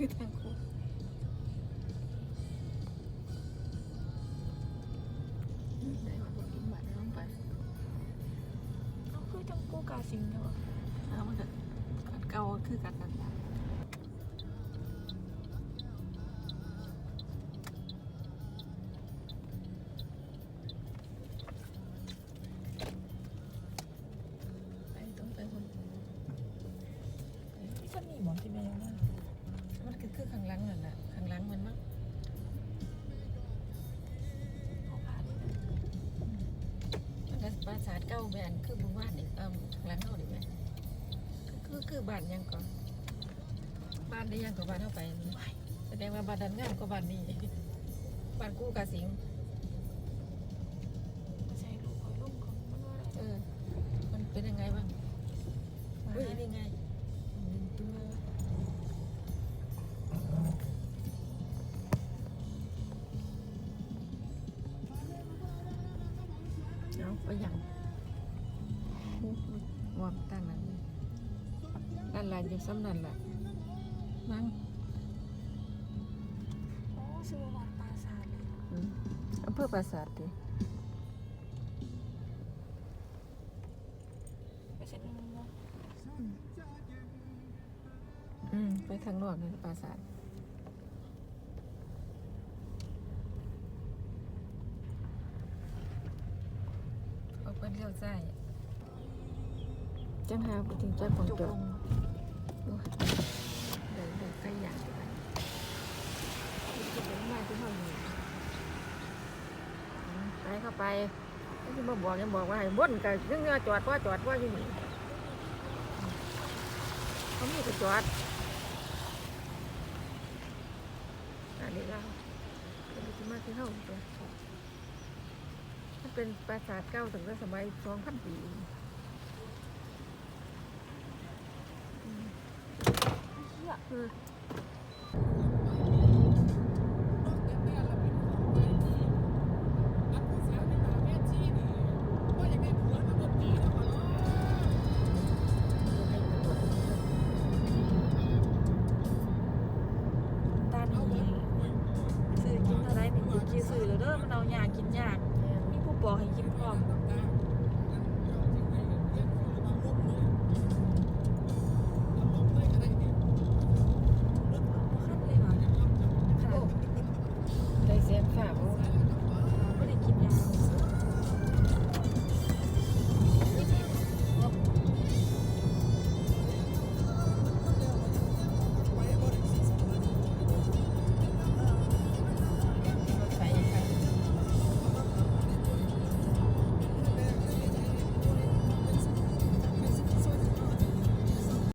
คือทางคู่ได้ว่าบ่กินบัตรลงไปเอาคือจังกูกาสิงเถอะเอามันก็อันเก่าคือกันนั่นล่ะไปต้องไปคนที่ฉันมีหมอที่แม่ว่ามัน คือคือข้างหลังนั่นแหละข้างหลังมันมั้งมันก็ปราสาทเก้าแบนคือบุญวาดนี่เอ่อข้างหลังเขาดิแม่คือคือบ้านยังก่อนบ้านได้ยังกว่าบ้านเข้าไปนี่แสดงว่าบ้านดันงามกว่าบ้านนี้บ้านกู้กาสิง เอาไปยังวอมตั้งนั้นนั่นแหละอยู่ซ้ำนั่นแหละนั่งโอ้ชื่อว่าวัดปราสาทเลยอืมอำเภอปราสาทดิไม่ใช่นึงว่าอืมไปทางนอกนั่นปราสาทออกไป เลี้ยวซ้ายจังหาไปถึงจังของจุกจลบงเดินเดินใกล้อย่างไปที่เป็นมาที่ห้องนี้อืมไปเข้าไปที่มาบอกยังบอกว่าให้บ่นกับยังเงือจอดว่าจอดว่าอยู่นี่อืมเขามีก็จอดอันนี้เราเป็นที่มาที่ห้องตัวมัน เป็นปราสาทเก่าตั้งแต่สมัยสองพันปีคือตอนนี้ซื้อกินเท่ไรเนซื้กินซื้อแล้วเด้อมันเอายากินยาก ให้กินพร้อม